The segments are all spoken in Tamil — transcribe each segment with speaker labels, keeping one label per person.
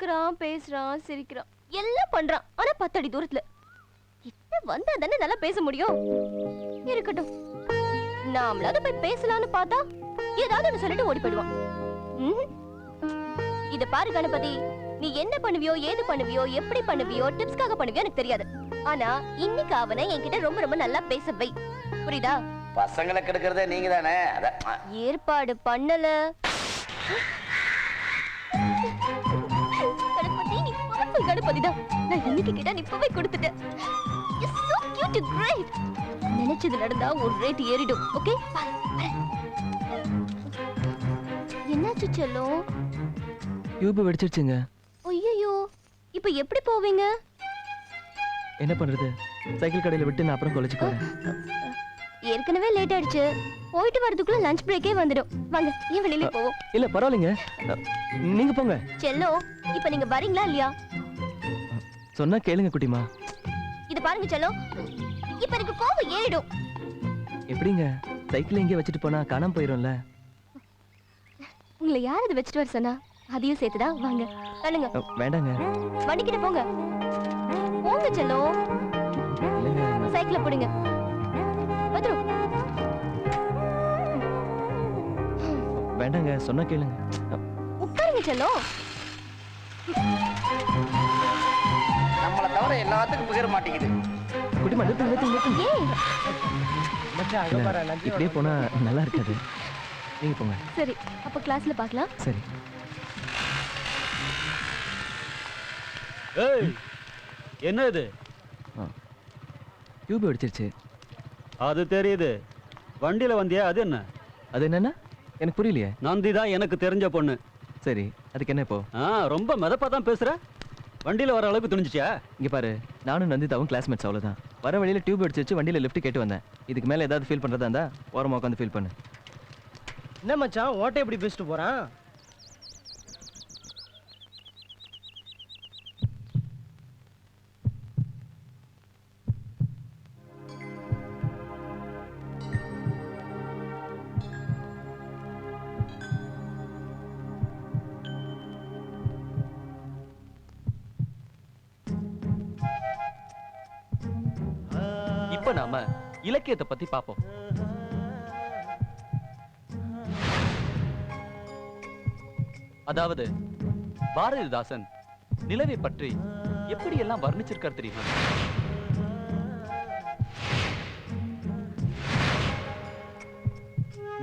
Speaker 1: பாக்குறான் பேசுறான் சிரிக்கிறான். எல்லாம் பண்றான். ஆனா பத்தடி தூரத்துல. கிட்ட வந்தா தானே நல்லா பேச முடியும்? இருக்கட்டும். நாமளாவது போய் பேசலாம்னு பார்த்தா ஏதாவது சொல்லிட்டு ஓடி போயிடுவான். இத பாரு கணபதி. நீ என்ன பண்ணுவியோ ஏது பண்ணுவியோ எப்படி பண்ணுவியோ டிப்ஸ்க்காக பண்ணுவியோ எனக்கு தெரியாது. ஆனா இன்னைக்கு அவனை என்கிட்ட ரொம்ப ரொம்ப நல்லா பேச வை. புரியுதா?
Speaker 2: பசங்களை கெடுக்கிறதே நீங்க தானே.
Speaker 1: ஏற்பாடு பண்ணல. Powerful கணபதிதான் நான் இன்னைக்கு கிட்ட நிப்பவே கொடுத்துட்டேன். நினைச்சது நடந்தா ஒரு ரேட் ஏறிடும் ஓகே என்னாச்சு செல்லம்?
Speaker 3: டியூப் வெடிச்சிருச்சுங்க.
Speaker 1: ஐயோ இப்ப எப்படி போவீங்க?
Speaker 3: என்ன பண்றது? சைக்கிள் கடையில விட்டு நான் அப்புறம் காலேஜுக்கு வரேன்
Speaker 1: ஏற்கனவே லேட் ஆயிடுச்சு. போயிட்டு வரதுக்குள்ள லஞ்ச் பிரேக்கே வந்துடும். வாங்க ஏன் வெளியில போவோம்.
Speaker 3: இல்ல பரவாயில்லைங்க. நீங்க போங்க.
Speaker 1: செல்லோ இப்ப நீங்க வரீங்களா இல்லையா?
Speaker 3: சொன்னா கேளுங்க குட்டிமா.
Speaker 1: இது பாருங்க செல்லம் இப்ப எனக்கு கோவம் ஏறிடும்.
Speaker 3: எப்படிங்க? சைக்கிள் எங்கேயே வச்சுட்டு போனா காணாம போயிரும்ல?
Speaker 1: உங்களை யார் அதை வச்சுட்டு வர சொன்னா? அதையும் சேர்த்துதா? வாங்க தள்ளுங்க.
Speaker 3: அ, வேண்டாங்க.
Speaker 1: வண்டிக்கிட்ட போங்க. போங்க
Speaker 3: நான்-
Speaker 1: சைக்கிள போடுங்க. வந்துரும்
Speaker 3: வேண்டாங்க சொன்னா கேளுங்க.
Speaker 1: உட்காருங்க
Speaker 2: நம்மளை தவிர எல்லாத்துக்கும் புகிற மாட்டேங்குது.
Speaker 3: குட்டிமா நிறுத்து நிறுத்து நிறுத்து. இப்படியே போனா நல்லா இருக்காது. நீங்க போங்க.
Speaker 1: சரி அப்ப கிளாஸ்ல பார்க்கலாம்
Speaker 3: சரி.
Speaker 4: ஏய் என்ன இது?
Speaker 3: டியூப் வெடிச்சிருச்சு.
Speaker 4: அது தெரியுது. வண்டியில வந்தியா அது என்ன?
Speaker 3: அது என்னன்னா? எனக்கு புரியலையே.
Speaker 4: நந்தி தான் எனக்கு தெரிஞ்ச பொண்ணு.
Speaker 3: சரி அதுக்கு என்ன இப்போ?
Speaker 4: ஆ ரொம்ப மிதப்பா தான் பேசுற? வண்டியில வர அளவுக்கு துணிஞ்சிச்சா
Speaker 3: இங்க பாரு நானும் நந்திதாவும் கிளாஸ்மேட்ஸ் அவ்வளவுதான். வர வழியில டியூப் அடிச்சிச்சு வண்டியில லிஃப்ட் கேட்டு வந்தேன். இதுக்கு மேல ஏதாவது ஃபீல் பண்றதா இருந்தா ஓரமா உட்காந்து ஃபீல் பண்ணு.
Speaker 5: என்ன மச்சான் ஓட்டை எப்படி பேசிட்டு போறான்?
Speaker 6: இப்ப நாம இலக்கியத்தை பத்தி பாப்போம். அதாவது பாரதிதாசன் நிலவை பற்றி எப்படி எல்லாம் வர்ணிச்சிருக்கார் தெரியுமா?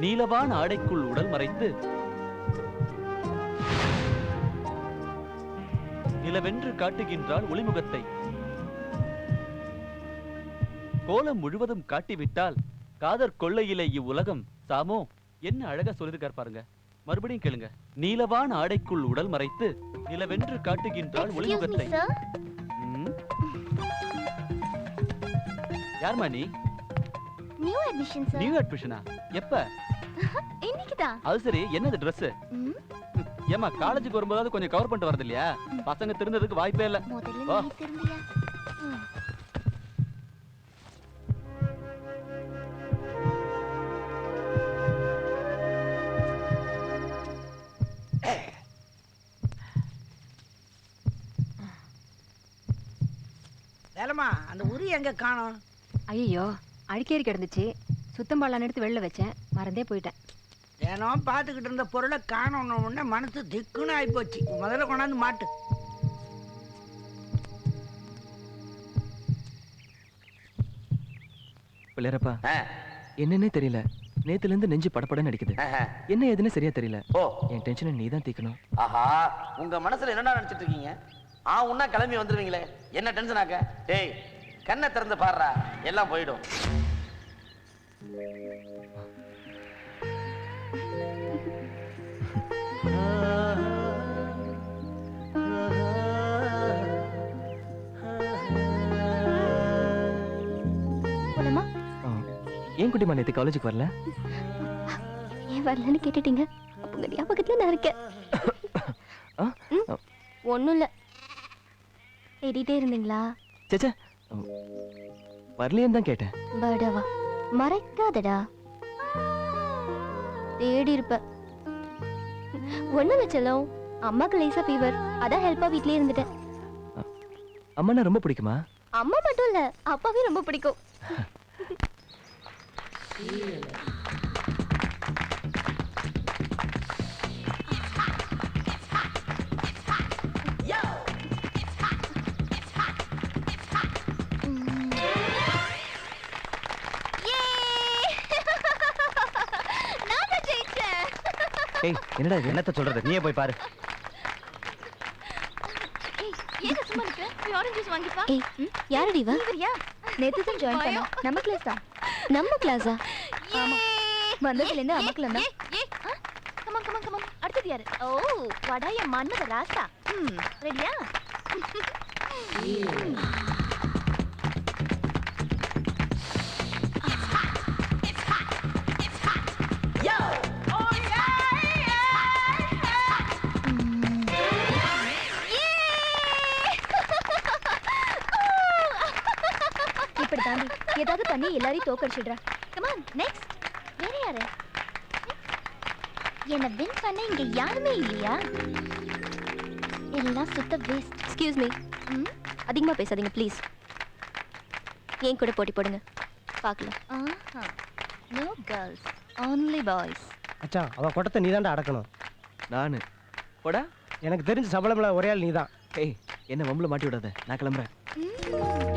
Speaker 6: நீலவான ஆடைக்குள் உடல் மறைத்து நிலவென்று காட்டுகின்றாள் ஒளிமுகத்தை. கோலம் முழுவதும் காட்டிவிட்டால் காதற் கொள்ளையிலே இவ்வுலகம். சாமோ என்ன அழகா சொல்லிருக்கார் பாருங்க. மறுபடியும் கேளுங்க. நீலவான ஆடைக்குள் உடல் மறைத்து நிலவென்று காட்டுகின்றாள் ஒளிமுகத்தை. யார்மா நீ?
Speaker 1: நியூ அட்மிஷன் சார்
Speaker 6: நியூ அட்மிஷனா எப்ப?
Speaker 1: இன்னைக்கு தான்
Speaker 6: அது சரி என்னது ட்ரெஸ் ஏமா காலேஜுக்கு வரும்போதாவது கொஞ்சம் கவர் பண்ணிட்டு வரது இல்லையா பசங்க திருந்ததுக்கு வாய்ப்பே இல்ல.
Speaker 1: முதல்ல
Speaker 6: வா.
Speaker 1: நீ திரும்பியா
Speaker 7: வேலம்மா அந்த உரி எங்க காணோம்?
Speaker 8: ஐயோ அடிக்கேறி கிடந்துச்சு. சுத்தம் பண்ணலான்னு எடுத்து வெளில வச்சேன். மறந்தே போயிட்டேன்.
Speaker 7: தினம் பார்த்துக்கிட்டு இருந்த பொருளை காணோன்னு உடனே மனசு திக்குன்னு ஆயிப்போச்சு. முதல்ல கொண்டாந்து மாட்டு.
Speaker 3: பிள்ளையரப்பா என்னன்னே தெரியல. நேத்துல இருந்து நெஞ்சு படபடன்னு அடிக்குது
Speaker 2: ஆஹா.
Speaker 3: என்ன ஏதுன்னு சரியா தெரியல.
Speaker 2: ஓ.
Speaker 3: என் டென்ஷனை நீ தான் தீக்கணும்.
Speaker 2: ஆஹா உங்க மனசுல என்னடா நினைச்சிட்டு இருக்கீங்க? ஆ உன்னா கிளம்பி வந்துருவீங்களே. என்ன டென்ஷன் ஆக்க? டேய் கண்ணை திறந்து பாடுறா எல்லாம் போயிடும்.
Speaker 3: ஏன் குட்டிமா நேத்து காலேஜுக்கு வரல?
Speaker 1: ஏன் வரலன்னு கேட்டுட்டீங்க? அப்ப உங்க ஞாபகத்துல நான் இருக்கேன்.
Speaker 3: ஆ?
Speaker 1: ம், ஒண்ணும் இல்ல. தேடிட்டே இருந்தீங்களா?
Speaker 3: சேச்சே வரலையேன்னு தான் கேட்டேன்.
Speaker 1: படவா மறைக்காதடா. தேடி இருப்ப ஒண்ணும் இல்ல செல்லம். அம்மாக்கு லேசா ஃபீவர் அதான் ஹெல்ப்பா வீட்லயே இருந்துட்டேன்.
Speaker 3: அம்மானா ரொம்ப பிடிக்குமா?
Speaker 1: அம்மா மட்டும் இல்ல அப்பாவே ரொம்ப பிடிக்கும்.
Speaker 3: ஏய் என்னடா இது?
Speaker 4: என்னத்த சொல்றது? நீயே போய் பாரு.
Speaker 1: ஏய் ஏன் சும்மா இருக்க? போய் ஆரஞ்சு ஜூஸ் வாங்கிப்பா. ஏய் யாரடி இவ?
Speaker 8: இவரியா நேத்து தான் ஜாயின் பண்ணோம். நம்ம கிளாஸ் தான்.
Speaker 1: நம்ம கிளாஸா
Speaker 8: ஆமா. வந்ததுல இருந்து அமக்கலம் தான்.
Speaker 1: கமான் கமான் கமான் அடுத்தது யாரு? ஓ வடாய மன்மத ராசா. ம் ரெடியா?
Speaker 8: இப்படி தாண்டி ஏதாவது பண்ணி எல்லாரையும் தோக்கடிச்சிடுறா.
Speaker 1: கமான் நெக்ஸ்ட் வேற யாரு? என்ன வின் பண்ண இங்க யாருமே இல்லையா? எல்லாம் சுத்த வேஸ்ட் எக்ஸ்கியூஸ் மீ? அதிகமா பேசாதீங்க ப்ளீஸ் ஏன் கூட போட்டி போடுங்க. பார்க்கலாம் நோ கேர்ள்ஸ் only பாய்ஸ்
Speaker 5: மச்சான் அவ கொட்டத்தை நீ அடக்கணும்.
Speaker 3: நானு. போடா.
Speaker 5: எனக்கு தெரிஞ்ச சபலமில்ல ஒரே ஆள் நீ தான்
Speaker 3: ஏய் என்ன வம்புல மாட்டி விடாத. நான் கிளம்புறேன்.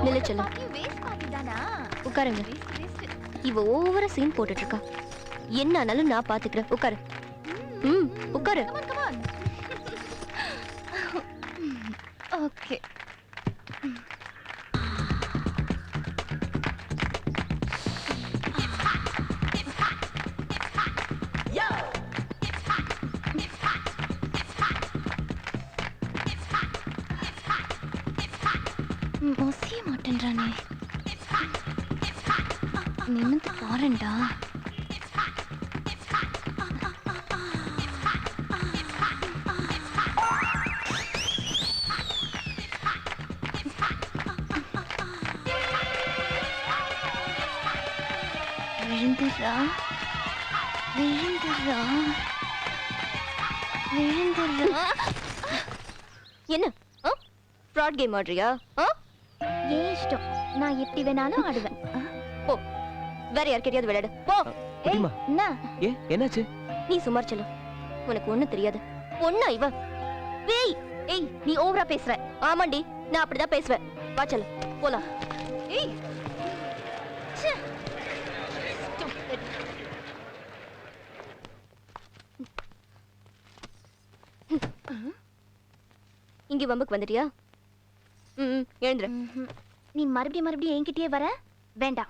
Speaker 1: நில்லு செல்லம் உட்காருங்க. இவ ஓவரா சீன் போட்டுட்டு இருக்கா என்ன ஆனாலும் நான் பாத்துக்கிறேன். உட்காரு. ம் உட்காரு. ஓகே மொசிய மாட்டேன்றானே. நிமிந்து பாருண்டா விழுந்துடுறா. விழுந்துடுறா. விழுந்துடுறா. என்ன? ஃப்ராட் கேம் ஆடுறியா?
Speaker 8: ஏன் இஷ்டம். நான் எப்படி வேணாலும் ஆடுவேன்.
Speaker 1: வேற யார்கிட்டயாவது விளையாடு. போ.
Speaker 3: குட்டிமா
Speaker 8: என்ன?
Speaker 3: ஏ என்னாச்சு?
Speaker 1: நீ சுமார் செல்லும் உனக்கு ஒண்ணு தெரியாது. பொண்ணா இவ? வேய் ஏய் நீ ஓவரா பேசுற. ஆமாண்டி நான் அப்படிதான் பேசுவேன். வா செல்ல. போலாம். ஏய். ச்சே. Stupid. இங்க வம்புக்கு வந்துட்டியா? ம் எழுந்துரு.
Speaker 8: நீ மறுபடியும் மறுபடியும் என்கிட்டயே வர? வேண்டாம்.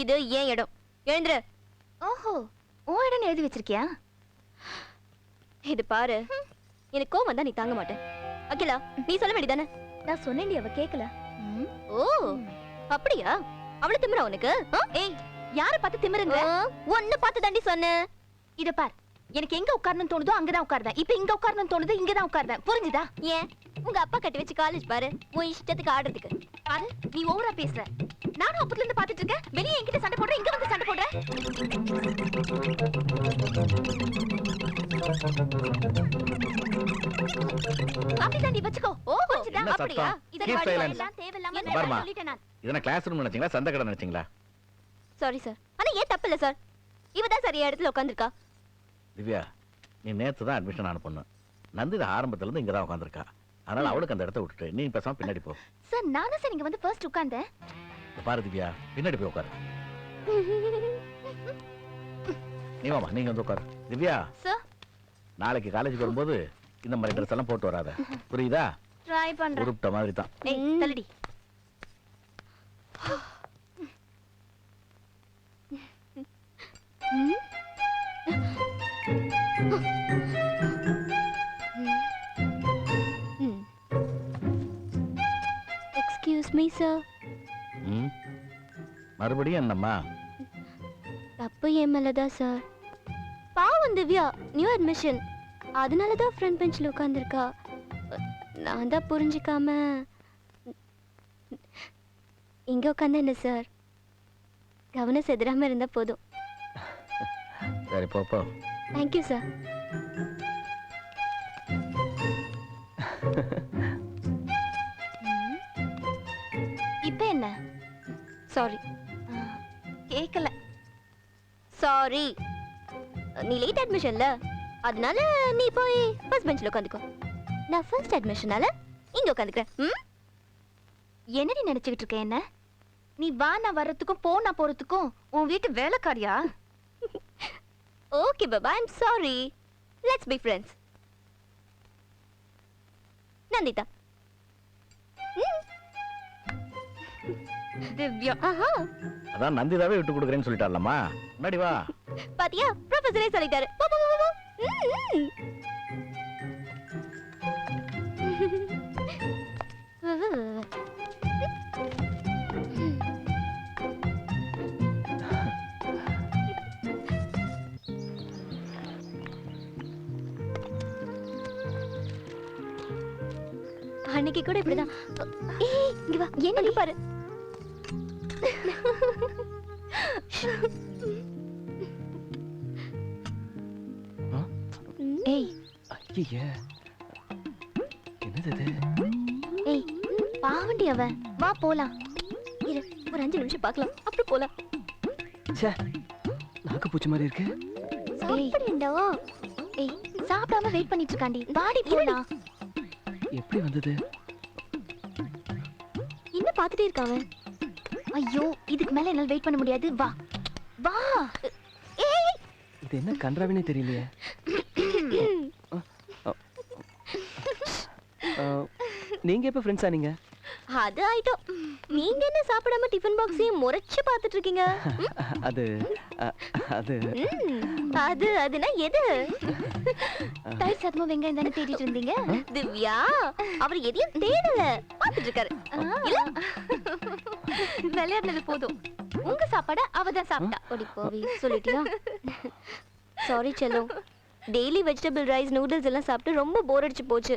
Speaker 1: இது ஏன் இடம்? எழுந்துரு.
Speaker 8: ஓஹோ உன் இடம் எழுதி வச்சிருக்கியா?
Speaker 1: இது பாரு. எனக்கு கோவம் வந்தா நீ தாங்க மாட்டேன். அகிலா நீ சொல்ல வேண்டியதானே?
Speaker 8: நான் சொன்னேன்டி அவ கேக்கல.
Speaker 1: ஓ அப்படியா? அவள திமிரா உனக்கு?
Speaker 8: ஏய் யார பார்த்து திமிருங்க?
Speaker 1: ஆ, உன்னை பார்த்து தாண்டி சொன்னேன்
Speaker 8: இத பார். எனக்கு எங்க உட்காரணும் தோணுதோ அங்கதான் உட்கார்றேன் இப்ப இங்க உட்காரணும் தோணுது இங்கதான் உட்கார்றேன் புரிஞ்சுதா?
Speaker 1: ஏன்? உங்க அப்பா கட்டி வச்சு காலேஜ் பாரு. உன் இஷ்டத்துக்கு ஆடுறதுக்கு.
Speaker 8: பாரு நீ ஓவரா பேசுற. நானும் அப்பத்துல இருந்து பாத்துட்டு இருக்கேன். வெளியே என்கிட்ட சண்டை போடுற இங்க வந்து சண்டை போடுற? அப்படிதான் நீ வச்சுக்கோ. ஓ புரிஞ்சுதா
Speaker 9: என்ன
Speaker 8: அப்படியா
Speaker 9: சத்தம்?
Speaker 8: இத
Speaker 9: Keep
Speaker 8: பாரு,
Speaker 9: silence.
Speaker 8: எல்லாம் தேவையில்லாம
Speaker 1: என்ன
Speaker 8: வேலை
Speaker 9: பாரும்மா.
Speaker 8: சொல்லிட்டேன் நான்.
Speaker 9: இதென்ன கிளாஸ் ரூம் நினைச்சீங்களா? சந்த கடை நினைச்சீங்களா?
Speaker 1: சாரி சார் ஆனா ஏன் தப்பு இல்ல சார் இவ தான் சரியா இடத்துல உட்காந்துருக்கா
Speaker 9: திவ்யா நீ நேத்து தான் அட்மிஷன் ஆன பொண்ணு நந்திதா ஆரம்பத்துல இருந்து இங்க தான் உட்காந்துருக்கா அதனால அவளுக்கு அந்த இடத்த விட்டுட்டு நீ பேசாம பின்னாடி போ.
Speaker 8: சார் நானும் சார் இங்க வந்து ஃபர்ஸ்ட் உட்கார்ந்தேன்.
Speaker 9: பாரு திவ்யா பின்னாடி போய் உட்காரு. நீ வாமா நீங்க வந்து உட்காரு. திவ்யா
Speaker 8: சார்
Speaker 9: நாளைக்கு காலேஜுக்கு வரும்போது இந்த மாதிரி ட்ரெஸ் எல்லாம் போட்டு வராத. புரியுதா?
Speaker 8: ட்ரை பண்றேன்.
Speaker 9: உருப்பிட்ட மாதிரி தான்
Speaker 8: தள்ளடி.
Speaker 1: எக்ஸ்கியூஸ் மீ சார்
Speaker 9: மறுபடியும் என்னம்மா?
Speaker 1: தப்பு என் மேலதான் சார். பாவம் திவ்யா நியூ அட்மிஷன் அதனால தான் ஃப்ரண்ட் பெஞ்சில் உட்காந்துருக்கா நான் தான் புரிஞ்சுக்காம. இங்க உட்காந்து என்ன சார்? கவனம் செதுறாம இருந்தா போதும்.
Speaker 9: சரி போ போ.
Speaker 1: தேங்க்யூ சார்
Speaker 8: இப்ப என்ன?
Speaker 1: சாரி
Speaker 8: கேக்கல.
Speaker 1: சாரி நீ லேட் அட்மிஷன்ல அதனால நீ போய் ஃபர்ஸ்ட் பெஞ்சில் உட்காந்துக்கோ. நான் ஃபர்ஸ்ட் அட்மிஷனால இங்கே உட்காந்துக்கிறேன். ம்?
Speaker 8: என்னடி நினச்சிக்கிட்டு இருக்க என்ன? நீ வா நான் வர்றதுக்கும் போ நான் போறதுக்கும். உன் வீட்டு வேலைக்காரியா?
Speaker 1: Okay Baba I'm sorry let's be friends Nandita.
Speaker 8: Divya
Speaker 1: ஆஹா.
Speaker 9: அதான் நந்திதாவே விட்டு கொடுக்குறேன்னு சொல்லிட்டாலம்மா முன்னாடி வா.
Speaker 1: பாத்தியா? ப்ரொஃபசரே சொல்லிட்டாரு. போ, போ, போ. அன்னைக்கு கூட இப்படிதான். ஏய் இங்க வா. பாரு
Speaker 8: ஏய்.
Speaker 3: ஐயே. என்னது இது?
Speaker 8: ஏய் பாவண்டி அவன் வா போலாம்.
Speaker 1: இரு ஒரு அஞ்சு நிமிஷம் பார்க்கலாம். அப்புறம் போலாம்.
Speaker 3: ச்சே நாக்கு பூச்சி மாதிரி இருக்கு.
Speaker 1: சாப்பிடுண்டா
Speaker 8: ஏய். சாப்பிடாம வெயிட் பண்ணிட்டு இருக்காண்டி. வாடி போலாம்.
Speaker 3: எப்படி வந்தது?
Speaker 1: என்ன பார்த்துட்டே இருக்காவன்
Speaker 8: ஐயோ இதுக்கு மேல என்னால வெயிட் பண்ண முடியாது. வா. வா.
Speaker 1: ஏய்.
Speaker 3: இது என்ன கன்றாவினே தெரியலையே? நீங்க எப்ப ஃப்ரெண்ட்ஸா நீங்க
Speaker 1: அது ஆயிட்டோம். நீங்க என்ன சாப்பிடாம டிஃபன் பாக்ஸையும் முறைச்சு பார்த்துட்டு இருக்கீங்க
Speaker 3: அது. அது
Speaker 1: அது அதுனா எது?
Speaker 8: தயிர் சாதமும் வெங்காயம் தானே தேடிட்டு இருந்தீங்க?
Speaker 1: திவ்யா அவர் எதையும் தேடல. பார்த்துட்டு இருக்காரு
Speaker 8: விளையாடுனது போதும். உங்க சாப்பாட அவ தான் சாப்பிட்டா.
Speaker 1: ஓடி போவி சொல்லிட்டியா? சாரி செல்லம். டெய்லி வெஜிடபிள் ரைஸ் நூடுல்ஸ் எல்லாம் சாப்பிட்டு ரொம்ப போர் அடிச்சு போச்சு.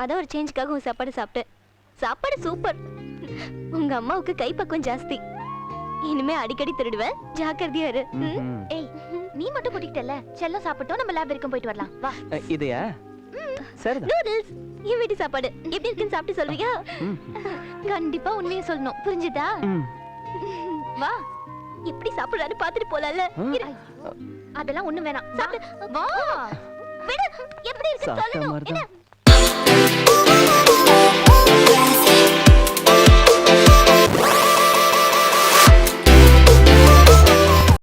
Speaker 1: அதான் ஒரு சேஞ்சுக்காக உன் சாப்பாடு சாப்பிட்டேன். சாப்பாடு சூப்பர் உங்க அம்மாவுக்கு கைப்பக்கம் ஜாஸ்தி. இனிமே அடிக்கடி திருடுவேன் ஜாக்கிரதையா இரு.
Speaker 8: ஏய் நீ மட்டும் கூட்டிக்கிட்டல செல்லம் சாப்பிட்டோம் நம்ம லேப் வரைக்கும் போயிட்டு வரலாம். வா.
Speaker 3: இதையா? சரிதான்.
Speaker 1: நூடுல்ஸ் என் வீட்டு சாப்பாடு. எப்படி இருக்குன்னு சாப்பிட்டு சொல்றியா
Speaker 3: ம்,
Speaker 8: கண்டிப்பா உண்மையை சொல்லணும். புரிஞ்சுதா. வா.
Speaker 1: எப்படி சாப்பிடுறாரு பார்த்துட்டு போலாம்ல.
Speaker 8: அதெல்லாம் ஒண்ணும் வேணாம். சாப்பிடு. வா.
Speaker 1: எப்படி இருக்கு சொல்லணும். என்ன?